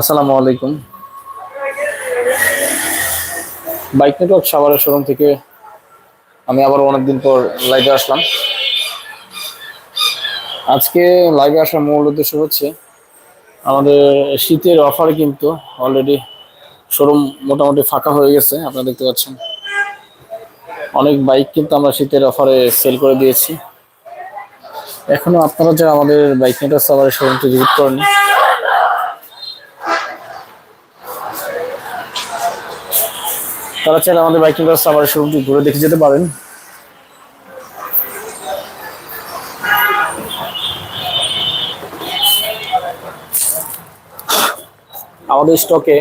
আসসালামু আলাইকুম। Bike network সাভারের শোরুম থেকে আমি আবার অনেকদিন পর লাইভে আসলাম। আজকে লাইভে আসার মূল উদ্দেশ্য হচ্ছে, আমাদের শীতের অফার কিন্তু অলরেডি শোরুম মোটামুটি ফাঁকা হয়ে গেছে, আপনারা দেখতে পাচ্ছেন। অনেক বাইক কিন্তু আমরা শীতের অফারে সেল করে দিয়েছি। এখনও আপনারা যারা আমাদের বাইক নেটওয়ার্ক সাভারের শোরুমটি ভিজিট করেনি তারা চাইলে আমাদের বাইক নিয়ে সাভারের শোরুমটি ঘুরে দেখে যেতে পারেন। আমাদের স্টকে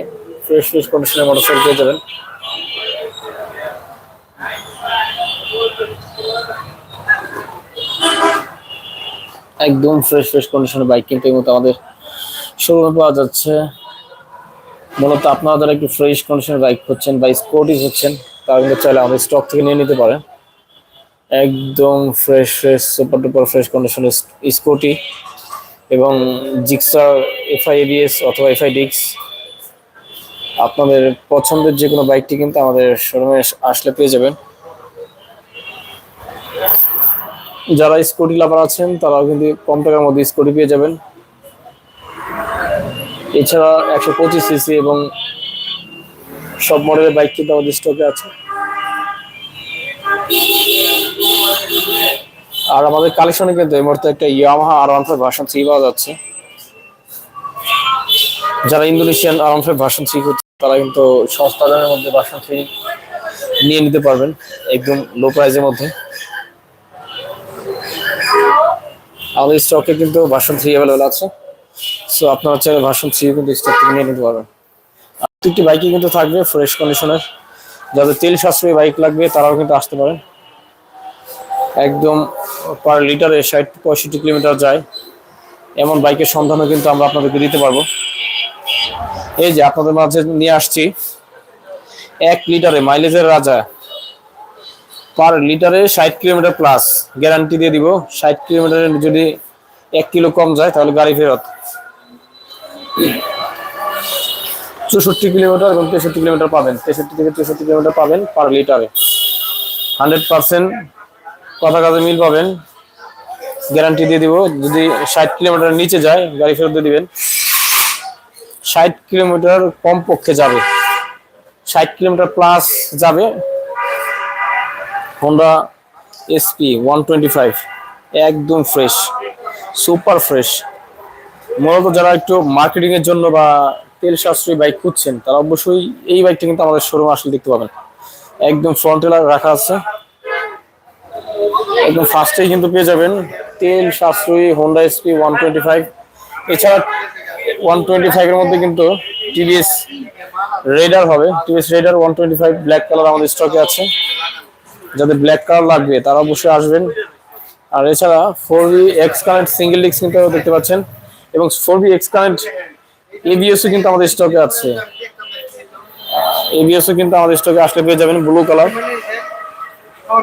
ফ্রেশ ফ্রেশ কন্ডিশনের মোটরসাইকেল পেয়ে যাবেন। একদম ফ্রেশ ফ্রেশ কন্ডিশনের বাইক কিন্তু এই মুহূর্তে আমাদের শোরুমে পাওয়া যাচ্ছে। মূলত আপনারা যারা একটু ফ্রেশ কন্ডিশনের বাইক হচ্ছেন বা স্পোর্টিস হচ্ছেন, তারা কিন্তু চাইলে আমাদের স্টক থেকে নিয়ে নিতে পারেন। একদম fresh fresh super duper fresh কন্ডিশনের স্কুটি এবং জিক্সার এফআই এবিএস অথবা এফআই ডিক্স আপনাদের পছন্দের যে কোনো বাইকটি কিন্তু আমাদের শোরুমে আসলে পেয়ে যাবেন। যারা স্কুটি লাভার আছেন, তারাও কিন্তু কম টাকার মধ্যে স্কুটি পেয়ে যাবেন। এছাড়া একশো পঁচিশ সিসি এবং সব মডেলের বাইক কিন্তু আমাদের স্টকে আছে। আর আমাদের কালেকশনে কিন্তু এই মুহূর্তে একটা Yamaha R one five version three পাওয়া যাচ্ছে। যারা Indonesian R one five version three করছে তারা কিন্তু সস্তা দামের মধ্যে ভার্সন থ্রি নিয়ে নিতে পারবেন, একদম লো প্রাইসের মধ্যে। আমাদের স্টকে কিন্তু ভার্সন থ্রি অ্যাভেলেবেল আছে। সো আপনারা চাইলে ভার্সন থ্রি কিন্তু স্টক থেকে নিয়ে নিতে পারবেন। প্রত্যেকটি বাইকই কিন্তু থাকবে ফ্রেশ কন্ডিশনের যাদের তেল সাশ্রয়ী বাইক লাগবে, তারাও কিন্তু আসতে পারেন একদম পার লিটারে ষাট পঁয়ষট্টি কিলোমিটার যায়। এমন বাইকের সন্ধানও কিন্তু আমরা আপনাদেরকে দিতে পারব। এই যে আপনাদের মাঝে নিয়ে আসছি। এক লিটারে মাইলেজের রাজা। পার লিটারে ষাট কিলোমিটার প্লাস গ্যারান্টি দিয়ে দিব। ষাট কিলোমিটারে যদি এক কিলো কম যায়, তাহলে গাড়ি ফেরত। চৌষট্টি কিলোমিটার এবং তেষট্টি কিলোমিটার পাবেন। তেষট্টি থেকে চৌষট্টি কিলোমিটার পাবেন পার লিটারে। হান্ড্রেড পার্সেন্ট কথা কাজে মিল পাবেন। গ্যারান্টি দিয়ে দিব। যদি ষাট কিলোমিটার নিচে যায়, গাড়ি ফেরত দিয়ে দিবেন। ষাট কিলোমিটার কম পক্ষে যাবে। ষাট কিলোমিটার প্লাস যাবে। Honda SP one twenty five একদম ফ্রেশ সুপার ফ্রেশ মূলত যারা একটু মার্কেটিং এর জন্য বা তেল সাশ্রয়ী বাইক খুঁজছেন, তারা অবশ্যই এই বাইকটা কিন্তু আমাদের শোরুম আসলে দেখতে পাবেন। একদম ফ্রন্টেলার রাখা আছে। একদম ফার্স্টেই কিন্তু পেয়ে যাবেন। তেল সাশ্রয়ী Honda SP one twenty five এছাড়া ওয়ান টোয়েন্টি ফাইভের মধ্যে কিন্তু টিভিএস রেডার হবে। TVS Raider one twenty five black colour আমাদের স্টকে আছে। যাদের ব্ল্যাক কালার লাগবে, তারা অবশ্যই আসবেন। আর এছাড়া four X connect single disc কিন্তু দেখতে পাচ্ছেন। এবং ফোর বি এক্স কানেক্ট এবিএসও কিন্তু আমাদের স্টকে আছে। এবিএসও কিন্তু আমাদের স্টকে আসলে পেয়ে যাবেন ব্লু কালার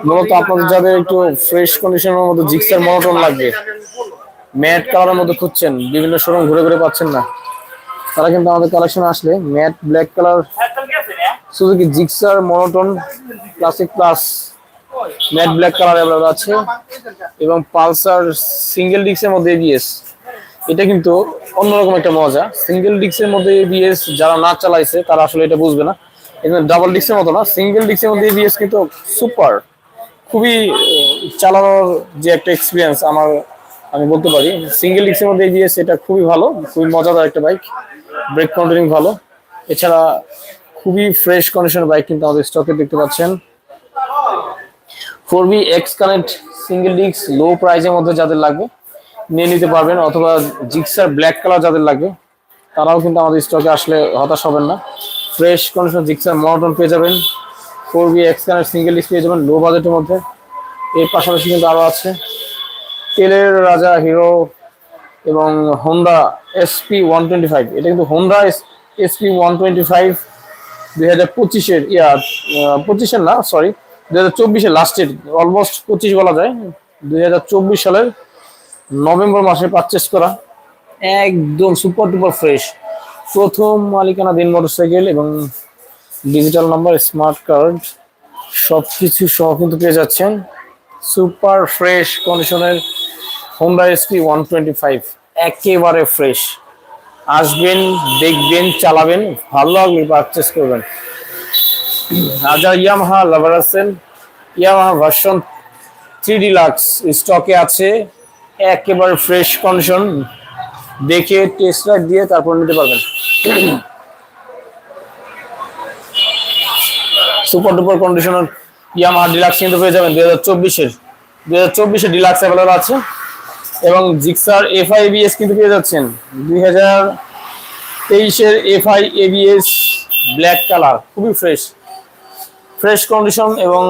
মূলত আপনাদের যাদের একটু ফ্রেশ কন্ডিশনের মধ্যে জিক্সার মনোটন লাগবে ম্যাট কালারের মধ্যে খুঁজছেন, বিভিন্ন শোরুম ঘুরে ঘুরে পাচ্ছেন না। তারা কিন্তু আমাদের কালেকশন আসলে matte black colour Suzuki Gixxer monotone classic plus matte black colour available আছে। এবং পালসার সিঙ্গেল ডিস্কের মধ্যে এবিএস এটা কিন্তু অন্যরকম একটা মজা। সিঙ্গেল ডিস্কের মধ্যে এবিএস যারা না চালাইছে, তারা আসলে এটা বুঝবে না। এখানে ডাবল ডিস্কের মতো না। সিঙ্গেল ডিস্কের মধ্যে এবিএস কিন্তু সুপার খুবই চালানোর যে একটা এক্সপিরিয়েন্স আমার, আমি বলতে পারি। সিঙ্গেল ডিস্কের মধ্যে এবিএস এটা খুবই ভালো, খুবই মজাদার একটা বাইক ব্রেক কন্ট্রোলিং ভালো। এছাড়া খুবই ফ্রেশ কন্ডিশনের বাইক কিন্তু আমাদের স্টকে দেখতে পাচ্ছেন। Four B X connect single disc low প্রাইসের মধ্যে যাদের লাগবে। নিয়ে নিতে পারবেন, অথবা জিক্সার ব্ল্যাক কালার যাদের লাগবে তারাও কিন্তু আমাদের স্টকে আসলে হতাশ হবেন না। ফ্রেশ কন্ডিশন জিক্সার মনোটন পেয়ে যাবেন four B X connect single disc পেয়ে যাবেন লো বাজেটের মধ্যে। এর পাশাপাশি কিন্তু আরও আছে, তেলের রাজা হিরো এবং Honda SP one twenty five এটা কিন্তু Honda SP one twenty five দুই হাজার পঁচিশের, ইয়া পঁচিশের না সরি দুই হাজার চব্বিশের লাস্টের অলমোস্ট পঁচিশ বলা যায়, দুই হাজার চব্বিশ সালের নভেম্বর মাসে পারচেস করা। একদম সুপার টুপার ফ্রেশ প্রথম মালিকানাধীন মোটরসাইকেল এবং ডিজিটাল নাম্বার স্মার্ট কার্ড সব কিছু সহ কিন্তু পেয়ে যাচ্ছেন। সুপার ফ্রেশ কন্ডিশনের Honda SP one twenty five একেবারে ফ্রেশ আসবেন, দেখবেন, চালাবেন, ভালো লাগলে পারচেস করবেন। আর যারা ইয়ামাহা লাভার আছেন। ইয়ামাহা ভার্সন থ্রি ডিলাক্স স্টকে আছে। একেবারে ফ্রেশ কন্ডিশন দেখে টেস্ট রাইড দিয়ে তারপর নিতে পারবেন। সুপার ডুপার কন্ডিশনার ইয়ামাহা ডিলাক্স কিন্তু পেয়ে যাবেন দুই হাজার চব্বিশের। দুই হাজার চব্বিশে ডিলাক্স অ্যাভেলেবল আছে এবং জিক্সার এফ এফআই এবিএস কিন্তু পেয়ে যাচ্ছেন। দুই হাজার তেইশের F FI ABS black colour খুবই ফ্রেশ ফ্রেশ কন্ডিশন এবং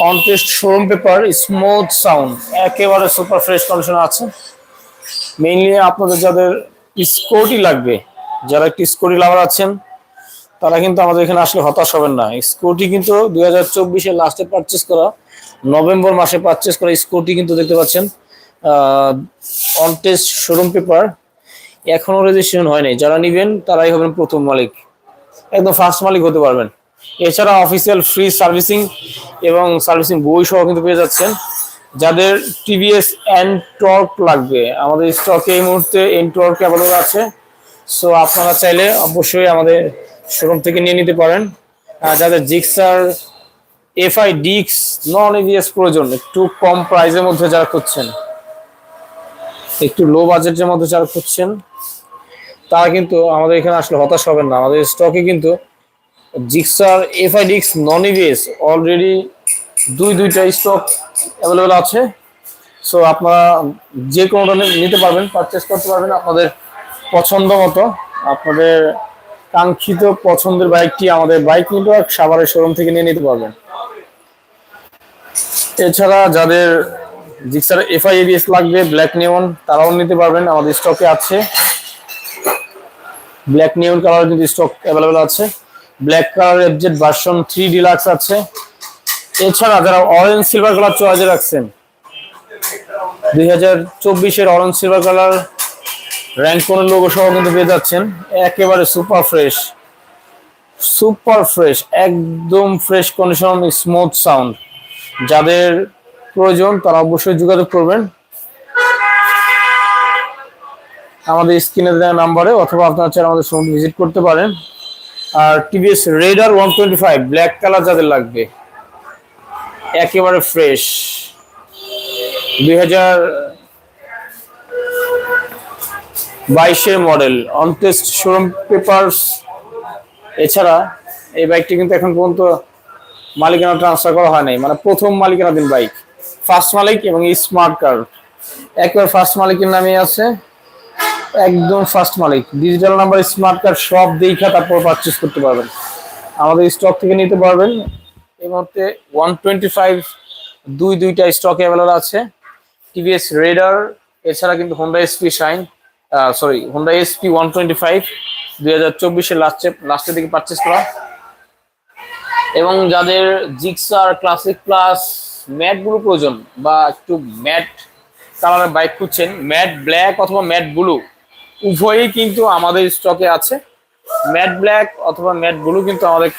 contest showroom paper smooth sound একেবারে সুপার ফ্রেশ কন্ডিশন আছে। মেইনলি আপনাদের যাদের স্কোটি লাগবে, যারা একটি স্কোটি লাভার আছেন, তারা কিন্তু আমাদের এখানে আসলে হতাশ হবেন না। স্কুটি কিন্তু দুই হাজার চব্বিশে লাস্টে পারচেস করা নভেম্বর মাসে পারচেস করা স্কুটি কিন্তু দেখতে পাচ্ছেন অন টেস্ট শোরুম পেপার এখনও রেজিস্ট্রেশন হয়নি যারা নিবেন, তারাই হবেন প্রথম মালিক। একদম ফার্স্ট মালিক হতে পারবেন। এছাড়া অফিসিয়াল ফ্রি সার্ভিসিং এবং সার্ভিসিং বই সহ কিন্তু পেয়ে যাচ্ছেন। যাদের টিভিএস টর্ক লাগবে, আমাদের স্টকে এই মুহূর্তে টর্ক অ্যাভেলেবল আছে। সো আপনারা চাইলে অবশ্যই আমাদের শোরুম থেকে নিয়ে নিতে পারেন। যাদের জিক্সার এফআই ডিক্স নন এভিএস প্রয়োজন, একটু কম প্রাইসের মধ্যে যারা খুঁজছেন, একটু লো বাজেটের মধ্যে যারা খুঁজছেন, তারা কিন্তু আমাদের এখানে আসলে হতাশ হবেন না। আমাদের স্টকে কিন্তু জিক্সার এফআই ডিক্স নন এভিএস অলরেডি দুই, দুইটা স্টক অ্যাভেলেবেল আছে। সো আপনারা যে কোনোটা নিতে পারবেন পারচেস করতে পারবেন আপনাদের পছন্দ মতো। আপনাদের কাঙ্ক্ষিত পছন্দের বাইকটি আমাদের বাইক নেটওয়ার্ক সাভারের শোরুম থেকে নিয়ে নিতে পারবেন। এছাড়া যাদের জিক্সার এফআই এবিএস লাগবে ব্ল্যাক নিয়ন তারাও নিতে পারবেন, আমাদের স্টকে আছে। ব্ল্যাক নিয়ন কালার কিন্তু স্টক অ্যাভেলেবেল আছে। Black colour FZ version three deluxe আছে। এছাড়া যারা অরেঞ্জ সিলভার কালার চয়েসে রাখছেন, দুই হাজার চব্বিশের অরেঞ্জ সিলভার কালার র্যাঙ্ক কোন লোগো সহ কিন্তু পেয়ে যাচ্ছেন। একেবারে সুপার ফ্রেশ সুপার ফ্রেশ একদম ফ্রেশ কন্ডিশন স্মুথ সাউন্ড যাদের প্রয়োজন তারা অবশ্যই যোগাযোগ করবেন। আমাদের স্ক্রিনে দেওয়া নাম্বারে অথবা আপনারা চাইলে আমাদের শোরুম ভিজিট করতে পারেন। আর TVS Raider one twenty five black colour যাদের লাগবে। একেবারে ফ্রেশ দুই হাজার বাইশের মডেল অনটেস্ট শোরুম পেপার্স এছাড়া এই বাইকটি কিন্তু এখন পর্যন্ত মালিকানা ট্রান্সফার করা হয় নাই। মানে প্রথম মালিকানাধীন বাইক ফার্স্ট মালিক এবং স্মার্ট কার্ড একবার ফার্স্ট মালিকের নামে আছে। একদম ফার্স্ট মালিক। ডিজিটাল নাম্বার স্মার্ট কার্ড সব দেখা তারপর পারচেস করতে পারবেন। আমাদের স্টক থেকে নিতে পারবেন। এই মুহূর্তে ওয়ান টোয়েন্টি ফাইভ দুই দুইটা স্টক অ্যাভেলেবল আছে। টিভিএস রেডার এছাড়া কিন্তু Honda SP Shine sorry Honda SP one twenty five দুই হাজার চব্বিশে লাস্টে লাস্টের দিকে পারচেস করা। এবং যাদের Gixxer classic plus matt blue প্রয়োজন বা একটু ম্যাট কালারের বাইক খুঁজছেন ম্যাট ব্ল্যাক অথবা ম্যাট ব্লু উভয়ই কিন্তু আমাদের স্টকে আছে। ম্যাট ব্ল্যাক অথবা ম্যাট ব্লু কিন্তু আমাদের